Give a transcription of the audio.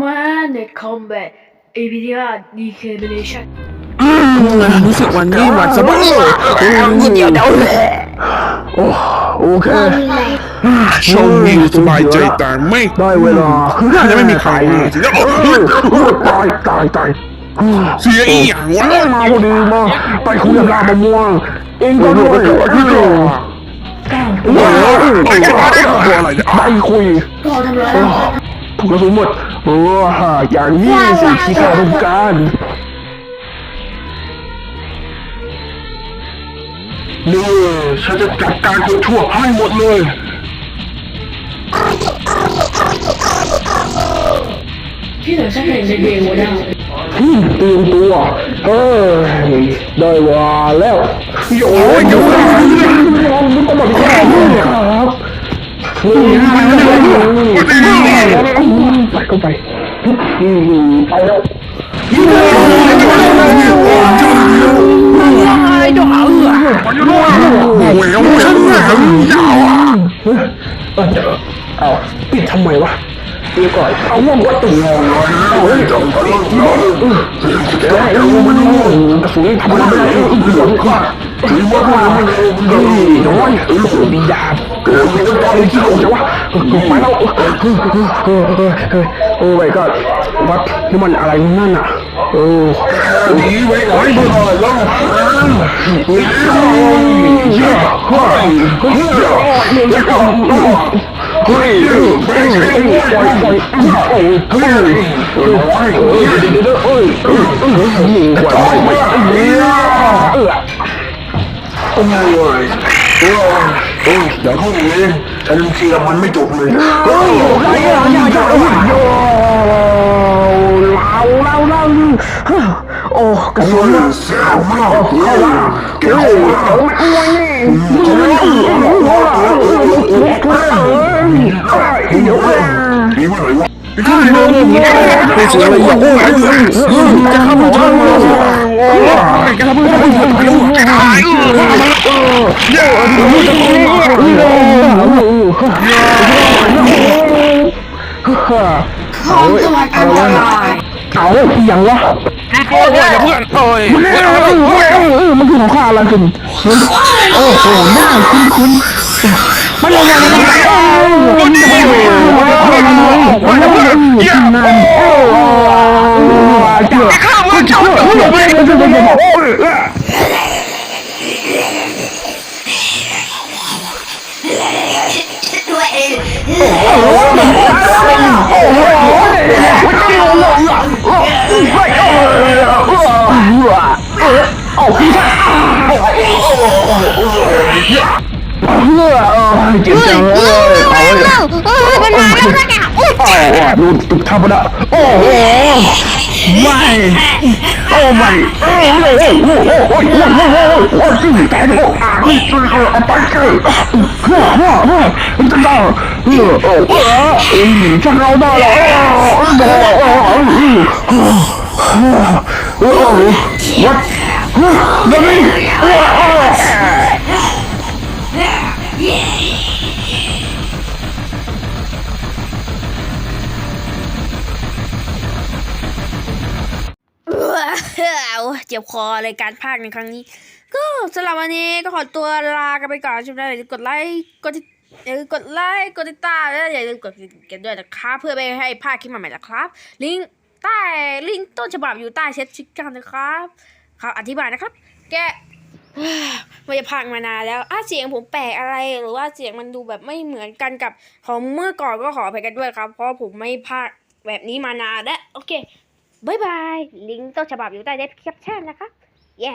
Man Combat APTR Decamination รู้สึกวันนี้หวัดสบายกูเดียวเดาเลยโอ้โอเคช่วงนี้สบายใจแต่ไม่ได้เวลาน่าจะไม่มีใครมาสิแล้วตายตายตายเสียอีหยังวะมาพอดีมาไปคุยกับลามะม่วงเองก็ด้วยที่โอ้โหไอ้แกมาได้ตัวอะไรเนี่ยไปคุย ก็ทำร้ายถูกกระสุนหมด โอ้อย่างนี้สิที่ข้าต้องการนี่ฉันจะจัดการคนชั่วให้หมดเลยที่เหลือฉันเห็นในเกมวะเนี่ยอืมเตรียมตัวเอ้ยได้เวลาแล้วโอ้ยเดี๋ยวนะมันต้องแบบนี้ครับนี่ใส่เข้าไป อืมไปแล้วโอ้ยเอาฉันเนี่ยยาวอะเออเอาปิดทำไมวะเดี๋ยวก่อนเอาว่าวัตถุเอาเฮ้ยจงไปได้แล้วมันกระสุนทำอะไรไม่ได้หลงข้า ถือว่ามันดีน้อยลูกดีดาเกิดไม่ได้ที่โกงจังวะไปแล้วโอ้ยก็วัดนี่มันอะไรนั่นอะโอ้หนีไว้ไหนเมื่อไหร่แล้วเฮ้ยเฮ้ยเฮ้ยเฮ้ยเฮ้ยเฮ้ยปล่อยปล่อยโอ้ยเฮ้ยเฮ้ยเดี๋ยเดี๋ยเอ้ยเอ้ยเอ้ยหมูกว่าไม่เออเออโอ้ยโอ้ยโอ้ยเดี๋ยวเขาเองฉันเคลียร์มันไม่จบเลยเฮ้ยอย่าอย่าอย่าโอ้ยโเราเราเราโอ้กระสุนเสียวมากเข้าว่าเฮ้ย เดี๋ยวมันอ้วนนี่เฮ้ยเฮ้ยเดี๋ยวนี่มันอะไรวะไม่เสียอะไรอย่างนี้จะเข้ามาช่วยแกทำเพื่ออะไร เอามสวัสดิ์อันตรายเอาอย่างวะโอ้ยเพื่อนโอ้ยมันคือของข้าอะไรกันโอ้โหหน้าคุ้นคุ้นมันอะไรกันมันจะไเมื่อเจ็บจังเลยเอาเลยเออมันมาแล้วนะเนี่ยอุ๊ยโอ้โหดูตึกทับนะโอ้โหไม่โอ้ไม่โอ้โหโอ้โหโอ้โหโอ้โหโอ้โหโอ้โหแต่โอ้เฮ้ยช่วยเขาเอาไปเถอะฮ่าฮ่าฮ่ามันจะได้เออเออเออเอ็งจะเราได้หรอโอ้โหโอ้โหโอ้โห what นั่นนี่เออ เจ็บคอเลยการพากในครั้งนี้ ก็สำหรับวันนี้ก็ขอตัวลากันไปก่อนช่ไหมอย่าลืมกดไลค์กดอย่าลืมกดไลค์กดติดตามและอย่าลืมกดกดกันด้วยนะครับเพื่อไม่ให้พลาดคลิปใหม่ๆนะครับ ลิงก์ใต้ลิงก์ต้นฉบับอยู่ใต้เช็ดชิคกันนะครับครับอธิบายนะครับ แก ไม่ได้พากมานานแล้วอะเสียงผมแปลกอะไรหรือว่าเสียงมันดูแบบไม่เหมือนกันกับของเมื่อก่อนก็ขออภัยกันด้วยครับ เพราะผมไม่พากแบบนี้มานานแล้วโอเคบายบาย ลิงก์ต้นฉบับอยู่ใต้เด็บแคปชั่นนะครับ แย่